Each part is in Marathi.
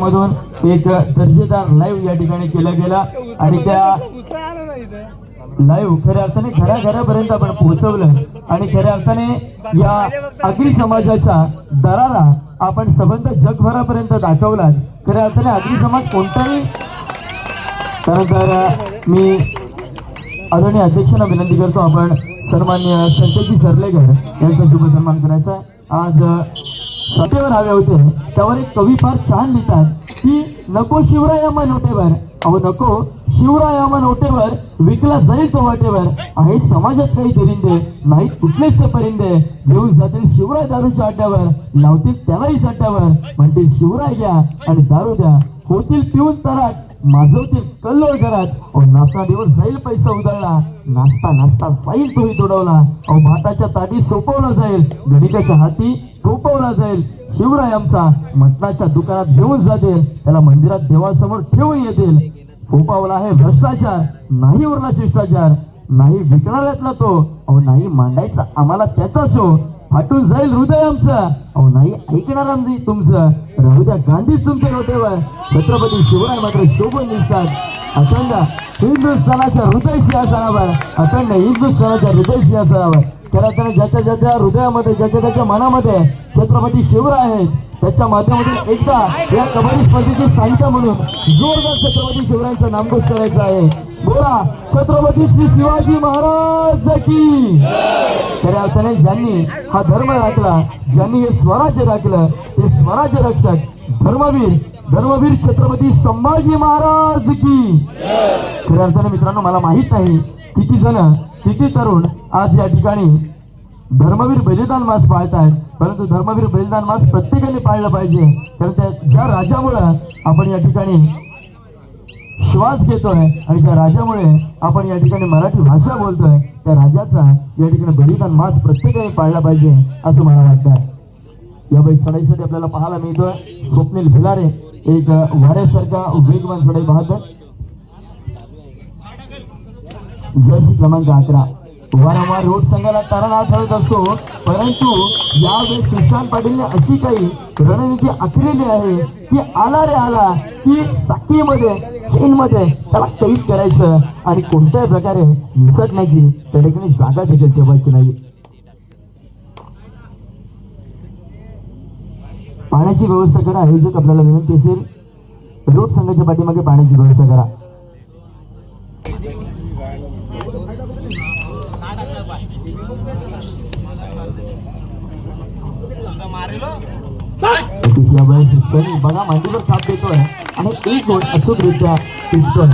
मधून एक दर्जेदार लाईव्ह या ठिकाणी केला गेला. आणि त्या लाईव्ह खऱ्या अर्थाने खऱ्या घरापर्यंत आपण पोहोचवलं. आणि खऱ्या अर्थाने या आगरी समाजाचा दराला आपण संबंध जगभरापर्यंत दाखवला. खऱ्या अर्थाने आगरी समाज कोणताही कारण तर मी आदरणीय अध्यक्षांना विनंती करतो आपण सन्मान्य संतजी सरलेकर यांचा शुभ सन्मान करायचा आहे. आज सत्तेवर हवे होते त्यावर एक कवी फार छान लिहितात की नको शिवरायामा नोटेवर अहो नको शिवरायामा नोटेवर विकला जाईल तो वाटेवर. आहे समाजात काही परिंदे नाही कुठलेच ते परिंदे. घेऊन जातील शिवराय दारूच्या अड्ड्यावर लावतील त्यालाही सट्ट्यावर म्हणतील शिवराय घ्या आणि दारू द्या. होतील पिऊन तराट. माजवतील कल्लोळ घरात. अहो नाचता दिवस जाईल पैसा उधळला. नाचता नाचता जाईल तोही तुडवला. अहो भाताच्या ताटी सोपवला जाईल. गणिताच्या हाती थोपवला जाईल. शिवराय आमचा मटणाच्या दुकानात घेऊन जातील त्याला मंदिरात देवासमोर ठेवून येतील फोपावला आहे भ्रष्टाचार नाही उरला शिष्टाचार. नाही विकणाऱ्यातला तो. अहो नाही मांडायचा आम्हाला त्याचा शो. फाटून जाईल हृदय आमचं. अहो नाही ऐकणार आमची तुमचं. राहू द्या गांधीच तुमच्या नोटेवर छत्रपती शिवराय मात्र शोभून दिसतात. अखंड हिंदुस्थानाच्या हृदय सिंहासनावर अखंड हिंदुस्थानाच्या हृदय सिंहासनावर खऱ्या तर ज्याच्या ज्याच्या हृदयामध्ये ज्याच्या त्याच्या मनामध्ये छत्रपती शिवराय आहेत त्याच्या माध्यमातून एकदा या कबड्डी स्पर्धेची सांगता म्हणून जोरदार छत्रपती शिवरायांचा नामघोष करायचा आहे. बोला छत्रपती श्री शिवाजी महाराज की. खऱ्या अर्थाने ज्यांनी हा धर्म राखला ज्यांनी हे स्वराज्य राखलं ते स्वराज्य रक्षक धर्मवीर धर्मवीर छत्रपती संभाजी महाराज की. खऱ्या अर्थाने मित्रांनो मला माहीत नाही किती जण किती तरुण आज या ठिकाणी धर्मवीर बलिदान मास पाळतायत? परंतु धर्मवीर बलिदान मास प्रत्येकाने पाळलं पाहिजे. कारण त्या ज्या राजामुळं आपण या ठिकाणी श्वास घेतोय आणि त्या राजामुळे आपण या ठिकाणी मराठी भाषा बोलतोय त्या राजाचा या ठिकाणी बलिदान मास प्रत्येकाने पाळला पाहिजे असं मला वाटतं या बाई चढाईसाठी आपल्याला पाहायला मिळतोय. स्वप्नील भिलारे एक वाऱ्यासारखा वेगवान चढाई पाहतोय. जर्सी क्रमांक अकरा. वारंवार रोड संघाला तारणा ठरत असतो परंतु यावेळेस सुशांत पाटीलने अशी काही रणनीती आखलेली आहे की आला रे आला की साखीमध्ये चेनमध्ये त्याला कैद करायचं आणि कोणत्याही प्रकारे निसटण्याची त्या ठिकाणी जागा देखील ठेवायची नाही. पाण्याची व्यवस्था करा आयोजक आपल्याला विनंती असेल. रोड संघाच्या पाठीमागे पाण्याची व्यवस्था करा. तिसऱ्या वेळेस हिस्टरी बघा मांडीवर थाप देतोय. आणि एक गोल अचूकरित्या टिकतोय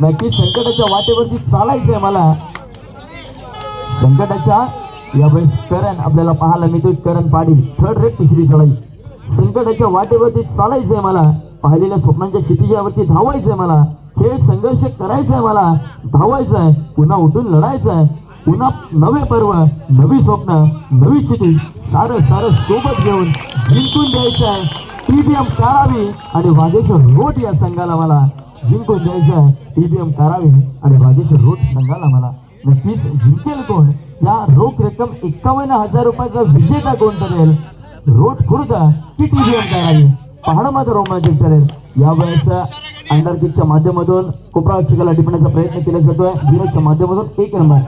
नक्कीच संकटाच्या वाटेवरती चालायचंय मला. संकटाच्या यावेळेस करण आपल्याला पाहायला मिळतोय. करण पाटील थर्ड रेट तिसरी चढाई संकटाच्या वाटेवरती चालायचंय मला. पाहिलेल्या स्वप्नांच्या क्षितिजावरती धावायचंय मला. खेळ संघर्ष करायचाय मला. धावायचंय. पुन्हा उठून लढायचंय. पुन्हा नवे पर्व नवी स्वप्न नवी स्थिती सारं सारं सोबत घेऊन जिंकून द्यायचं आहे. टीबीएम कारावी आणि वाघेश्वर रोट या संघाला मला. जिंकून द्यायचं आहे. टीबीएम कारावी आणि वाघेश्वर रोट संघाला मला. नक्कीच जिंकेल कोण? या रोख रक्कम एक्कावन्न हजार रुपयाचा विजेता कोण ठरेल? रोड खुर्द की टीबीएम कारावी? पाहणं मात्र रोमांचक ठरेल. यावेळेस अंडर किकच्या माध्यमातून कोपरा चिकाला टिपण्याचा प्रयत्न केला जातोय. विरोधच्या माध्यमातून एक नंबर.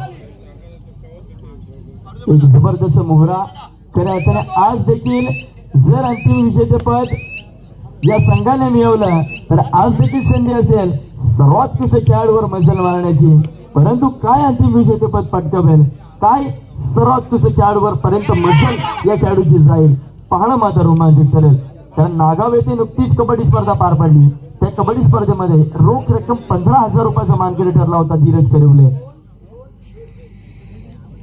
एक जबरदस्त मोहरा. खऱ्या अर्थाने आज देखील जर अंतिम विजेतेपद या संघाने मिळवलं तर आज देखील संधी असेल. सर्वोत्कृष्ट खेळाडूवर मजल मारण्याची. परंतु काय अंतिम विजेतेपद पटकावेल? काय सर्वोत्कृष्ट खेळाडूवर पर्यंत मजल या खेळाडूची जाईल? पाहणं मात्र रोमांचित ठरेल. कारण नागाव येथे नुकतीच कबड्डी स्पर्धा पार पडली. त्या कबड्डी स्पर्धेमध्ये रोख रक्कम पंधरा हजार रुपयाचा मानकरी ठरला होता धीरज करिवले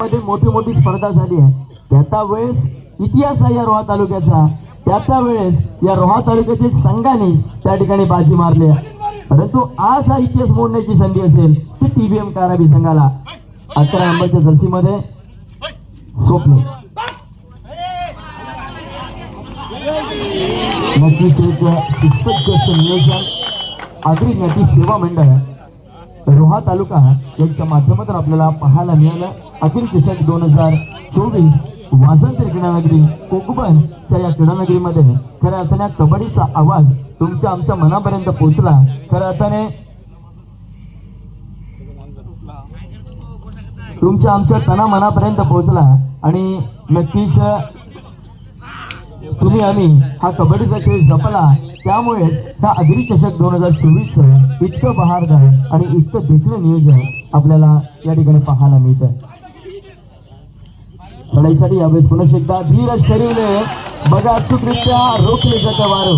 मध्ये मोठी मोठी स्पर्धा झाली आहे. त्या वेळेस इतिहास आहे या रोहा तालुक्याचा. त्या त्या वेळेस या रोहा तालुक्यातील संघाने त्या ठिकाणी बाजी मारली आहे. परंतु आज हा इतिहास मोडण्याची संधी असेल ती टीबीएम काराबी संघाला. अकरा नंबरच्या जर्सीमध्ये स्वप्ने. नक्कीच एक शिक्षक नियोजन आगरी ज्ञाती सेवा मंडळ आहे. रोहा तालुका यांच्या माध्यमातून आपल्याला पाहायला मिळालं. अखिल चषक दोन हजार चोवीस वाजंत्री क्रीडानगरी कोकबनच्या या क्रीडानगरीमध्ये खऱ्या अर्थाने कबड्डीचा आवाज तुमच्या आमच्या मनापर्यंत पोहोचला. खरं अर्थाने तुमच्या आमच्या तना मनापर्यंत पोहोचला आणि नक्कीच तुम्ही आम्ही हा कबड्डीचा खेळ जपला. त्यामुळे हा अग्री चषक दोन हजार चोवीस इतकं बहारदार आणि इतकं देखणं नियोजन आपल्याला या ठिकाणी पाहायला मिळतं लढाईसाठी यावेळेस पुन्हा एकदा धीरज शरीरने बघा अचूकरित्या रोखले जातं वारो.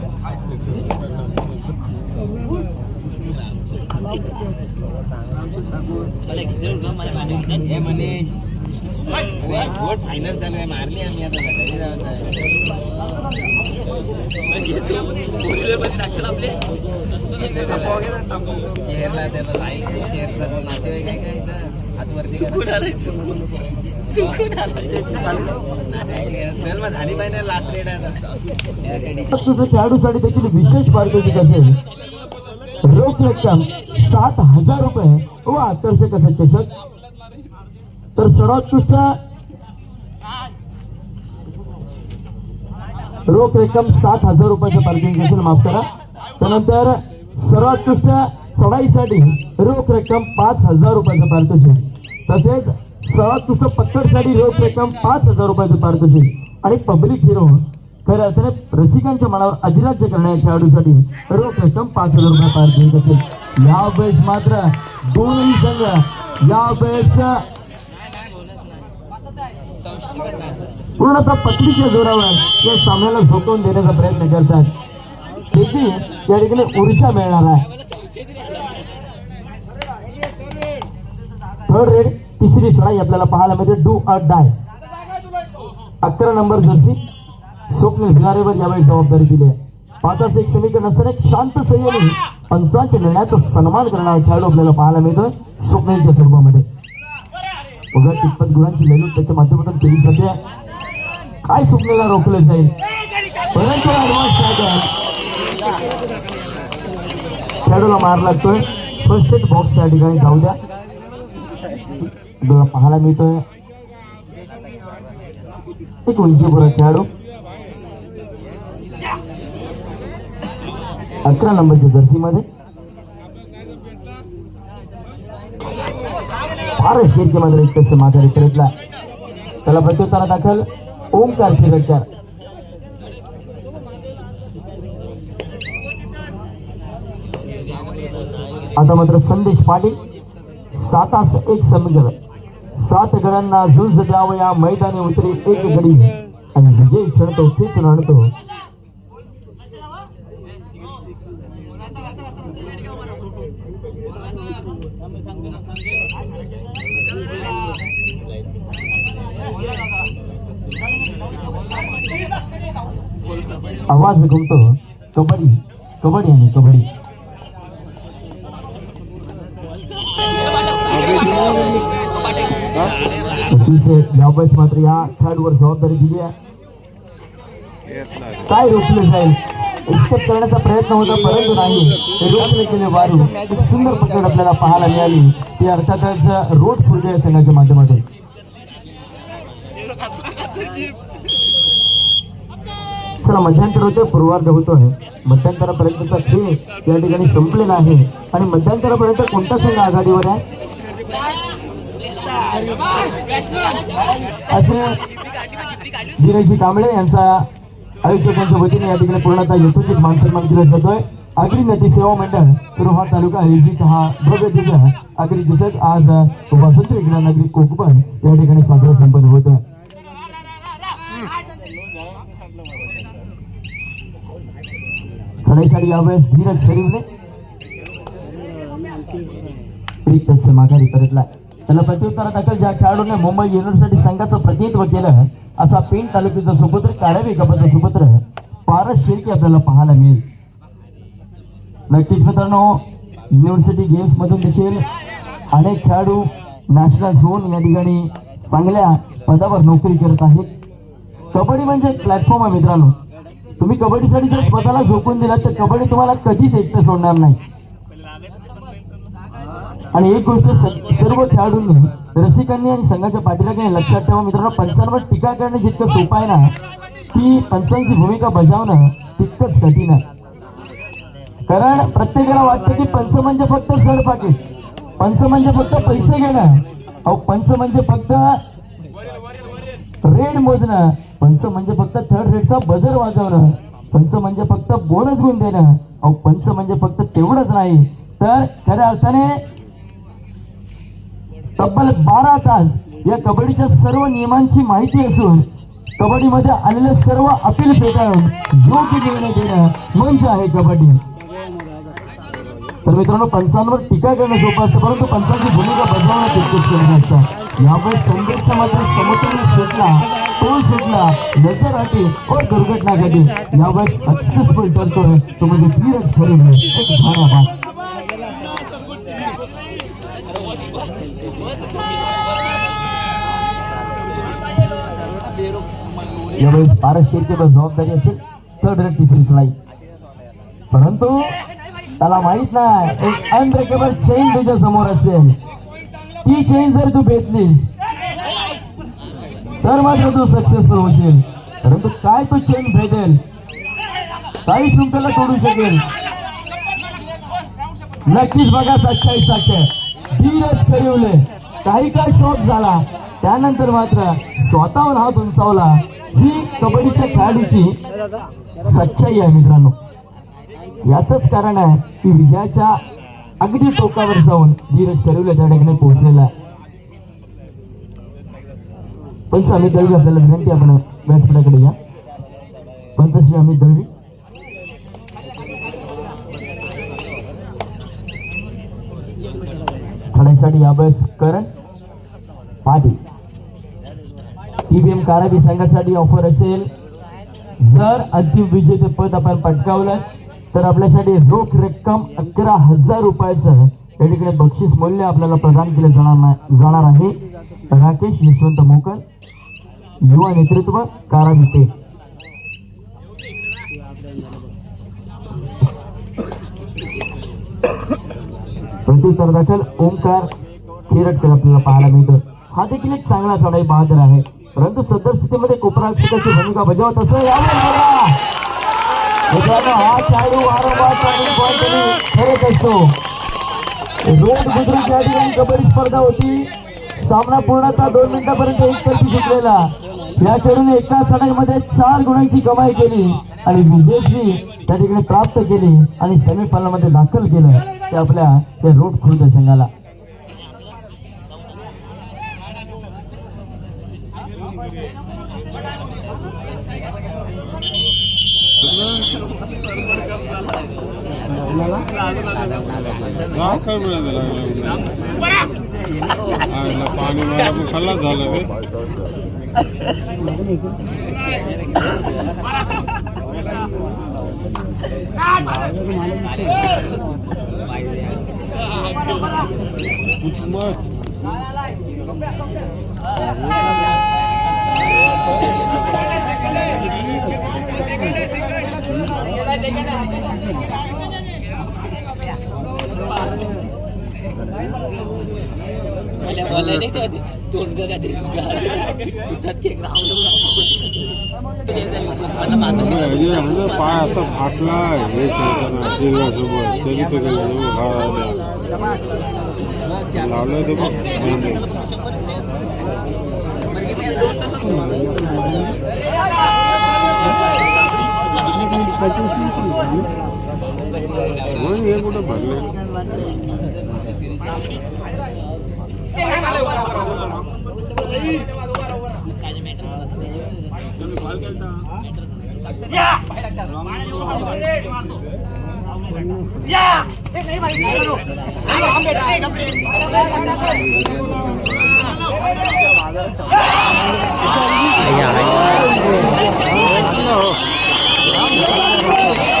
हे मनीष बोट फायनल चालू आहे मारली आम्ही आता घरी जाऊन चेअरला त्याला लाईल चेअरला नातेवाईक आहे का हातवरती चुकून आलाय चुकून चल मग झाली पाहिजे लास्ट रेट खेळाडूसाठी देखील विशेष पारितोषिक असेल रोख रक्कम सात हजार रुपये. व आकर्षक असं चषक तर सर्वोत्कृष्ट रोख रक्कम सात हजार रुपयाचं पार्किंग असेल माफ करा. त्यानंतर सर्वोत्कृष्ट चढाईसाठी रोख रक्कम पाच हजार रुपयाचं पारितोषिक तसेच सर्वोत्कृष्ट पत्करसाठी रोख रक्कम पाच हजार रुपयाचं पारितोषिक आणि पब्लिक हिरो खऱ्या अर्थाने रसिकांच्या मनावर अधिराज्य करणाऱ्या खेळाडूसाठी रोख रक्कम पाच हजार रुपये पार पारितोषिक असेल या वेळेस मात्र दोनही संघ या वेळेस पूर्णतः पकडीच्या जोरावर या सामन्याला झोकवून देण्याचा प्रयत्न करतात. देखील या ठिकाणी ऊर्जा मिळणार आहे. थर्ड रेड तिसरी चढाई आपल्याला पाहायला मिळते. डू अ डाय अकरा नंबर जर्सी स्वप्न हिरारेवर यावेळी जबाबदारी दिली आहे. पाचाच एक समीकरण असताना एक शांत संयमी. पंचांच्या निर्णयाचा सन्मान करणारा खेळाडू आपल्याला पाहायला मिळतोय स्वप्नेच्या स्वरूपामध्ये. उगा कितपत गुणांची लढत त्याच्या माध्यमातून केली जाते. काय स्वप्नेला रोखलं जाईल? परंतु खेळाडूला मार लागतोय. फर्स्ट एड बॉक्स त्या ठिकाणी जाऊ द्या. आपल्याला पाहायला मिळतोय. एक उंचीपुरा खेळाडू. अकरा नंबरच्या जर्सीमध्ये. फारच शेरचे मात्र एक तसं माघारी करतला त्याला प्रत्युत्तरा दाखल ओमकार शिरटकर आता मात्र संदेश पाटील सातास एक समीकरण सात गडांना झुंज द्यावं या मैदानी उतरी एक गडी. आणि विजय क्षण तेच राहतो आवाज घुमतो. कबड्डी. कबड्डी आणि कबड्डी. अतिशय यावेळेस मात्र या खेळाडूवर जबाबदारी दिली आहे. काय रोखले जाईल? एक्सेप्ट करण्याचा प्रयत्न होता परंतु नाही. ते रोखले गेले वारू. एक सुंदर पकड आपल्याला पाहायला मिळाली. ती अर्थातच रोड फुलगे संघाच्या माध्यमातून. चला मध्यंतर होते होतो आहे मध्यंतरापर्यंतचा खेळ या ठिकाणी संपलेला आहे. आणि मध्यंतरापर्यंत कोणता संघ आघाडीवर आहे? असे दिनेशजी कांबळे यांचा आयोजकांच्या वतीने या ठिकाणी पूर्णतः यथोचित मानसन्मान केला जातोय. आगरी नदी सेवा मंडळ रोहा तालुका आयोजित हा भव्य दिवस आगरी दिवसात आज वसंत विज्ञान नगरी कोकबन या ठिकाणी साजरा संपन्न होत आहे चढाईसाठी यावेळेस धीरज शरीफने एक तस्य माघारी परतला. त्याला प्रत्युत्तर दाखल ज्या खेळाडूने मुंबई युनिव्हर्सिटी संघाचं प्रतिनिधित्व केलं असा पेण तालुक्याचा सुपुत्र काढावी गपाचा सुपुत्र पारस शिर्के आपल्याला पाहायला मिळेल. नक्कीच मित्रांनो युनिव्हर्सिटी गेम्स मधून देखील अनेक खेळाडू नॅशनल होऊन या ठिकाणी चांगल्या पदावर नोकरी करत आहेत. कबड्डी म्हणजे एक प्लॅटफॉर्म आहे मित्रांनो. तुम्ही कबड्डीसाठी जर स्वतःला झोकून दिलात तर कबड्डी तुम्हाला कधीच एकटं सोडणार नाही. आणि एक गोष्ट सर्व खेळाडूंनी रसिकांनी आणि संघाच्या पाठीराखाने लक्षात ठेवा मित्रांनो पंचांवर टीका करणं जितकं सोपं आहे ना ती पंचांची भूमिका बजावणं तितकंच कठीण आहे. कारण प्रत्येकाला वाटतं की पंच म्हणजे फक्त सडपाके. पंच म्हणजे फक्त पैसे घेणं. अहो पंच म्हणजे फक्त रेड मोजणं. पंच म्हणजे फक्त थर्ड रेडचा बजर वाजवणं. पंच म्हणजे फक्त बोनस गुण देणं. अहो पंच म्हणजे फक्त तेवढंच नाही. तर खऱ्या अर्थाने तब्बल बारा तास या कबड्डीच्या सर्व नियमांची माहिती असून कबड्डीमध्ये आलेले सर्व अपील फेटाळून योग्य निर्णय देणं म्हणजे आहे कबड्डी. तर मित्रांनो पंचांवर टीका करणं सोपं असतं परंतु पंचांची भूमिका बजावणं तितकीच कठीण असतं. यावेळेस संदेशचा मात्र समतोल सुटला. तोल सुटला. नजर आटी व दुर्घटना घडली यावेळेस सक्सेसफुल ठरतोय तो म्हणजे धीरज ठरवलं एक धाराबाद यावेळेस पारस शेरकेवर जबाबदारी असेल. थर्ड रेड तिसरी चढाई परंतु त्याला माहीत नाही. एक अनब्रेकेबल चेन त्याच्यासमोर असेल. ही चेन जर तू भेटलीस तर मात्र तू सक्सेसफुल होशील. परंतु काय तू चेन भेटेल काही शृंखला तोडू शकेल. नक्कीच बघा सत्तावीस साखे धीरज करिवले काही काळ शॉक झाला. त्यानंतर मात्र स्वतःहून हात उंचावला. ही कबड्डीच्या खेळाडूची सच्चाई आहे मित्रांनो. याच कारण आहे की विजयाच्या अगदी टोकावर जाऊन धीरज करिवले त्या ठिकाणी पोहोचलेला पंच अमित दळवी आपल्याला विनंती आपण व्यासपीठाकडे या. पंच श्री अमित दळवी चढाईसाठी अभ्यास करण पाटील टीबीएम कारागी संघासाठी ऑफर असेल. जर अंतिम विजेते पद आपण पटकावलं तर आपल्यासाठी रोख रक्कम अकरा हजार रुपयाचं या ठिकाणी बक्षीस मूल्य आपल्याला प्रदान केले जाणार नाही- जाणार आहे. राकेश यशवंत मोकर युवा नेतृत्व कारागिते. प्रत्युत्तर दाखल ओंकार खेरटकर आपल्याला पाहायला मिळतं. हा देखील एक चांगला चढाई बहादर आहे. परंतु सदर स्थितीमध्ये कोपराक्षकाची भूमिका बजावत असं मित्रांनो हा चालू वारंवार बॉल त्यांनी खेळत असतो. रोड बुद्रुक या ठिकाणी कबड्डी स्पर्धा होती. सामना पूर्णतः दोन मिनिटापर्यंत एक तर्फी जिंकलेला या खेळून एका चढाईमध्ये चार गुणांची कमाई केली आणि विजयश्री त्या ठिकाणी प्राप्त केली आणि सेमीफायनलमध्ये दाखल केलं. ते आपल्या त्या रोड खुर्द संघाला. काय मिळायला लागलं आईला पाणी मला खल्लाच झालं रे मग मला बोलले नाही तर तोंड का दे चटके ग्राउंड हे म्हणजे पाय असा फाटला हे खेळताना जिल्ह्यासोबत तरी तो गेला लावलं ते बघ हाँ ये गोटे भर ले या या एक नहीं भाई चलो हम बेटा anh nhà anh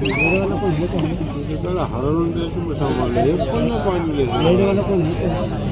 내려가놓고는 했잖아요. 그러니까 하루는 대충 상관없는데, 폴로 가는 게. 내려가놓고는 했잖아요.